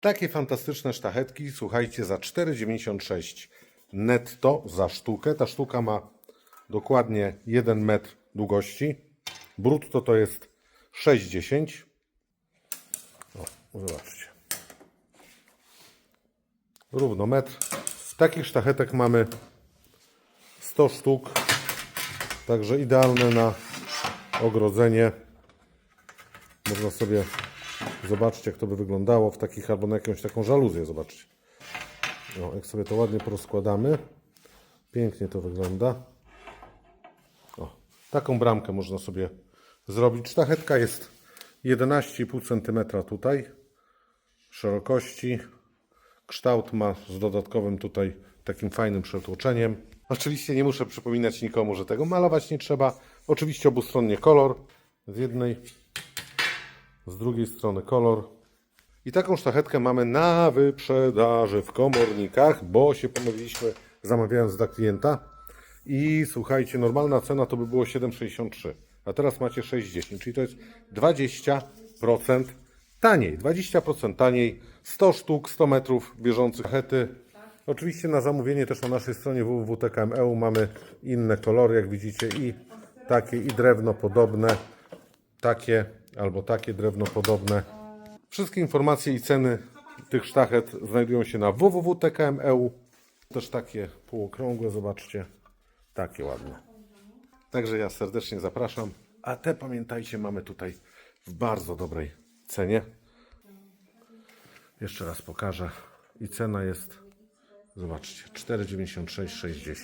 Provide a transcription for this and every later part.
Takie fantastyczne sztachetki, słuchajcie, za 4,96 netto za sztukę. Ta sztuka ma dokładnie 1 metr długości. Brutto to jest 6,10. O, zobaczcie. Równo metr. Takich sztachetek mamy 100 sztuk. Także idealne na ogrodzenie. Można sobie zobaczyć, jak to by wyglądało w takich albo na jakąś taką żaluzję. Zobaczcie. No, jak sobie to ładnie porozkładamy. Pięknie to wygląda. O, taką bramkę można sobie zrobić. Sztachetka jest 11,5 cm tutaj szerokości. Kształt ma z dodatkowym tutaj takim fajnym przetłoczeniem. Oczywiście nie muszę przypominać nikomu, że tego malować nie trzeba. Oczywiście obustronnie kolor. Z jednej, z drugiej strony kolor. I taką sztachetkę mamy na wyprzedaży w komornikach, bo się pomyliliśmy zamawiając dla klienta. I słuchajcie, normalna cena to by było 7,63, a teraz macie 6,10, czyli to jest 20% taniej. 20% taniej, 100 sztuk, 100 metrów bieżących hety. Oczywiście na zamówienie też na naszej stronie www.tkm.eu mamy inne kolory, jak widzicie, i takie, i drewno podobne, takie albo takie drewno podobne. Wszystkie informacje i ceny tych sztachet znajdują się na www.tkm.eu. Też takie półokrągłe, zobaczcie, takie ładne. Także ja serdecznie zapraszam. A te pamiętajcie, mamy tutaj w bardzo dobrej cenie. Jeszcze raz pokażę. I cena jest, zobaczcie, 4,96,60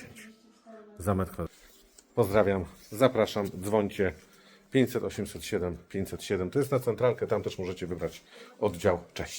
za metr kwadratowy. Pozdrawiam, zapraszam, dzwońcie 500 807 507. To jest na centralkę, tam też możecie wybrać oddział. Cześć.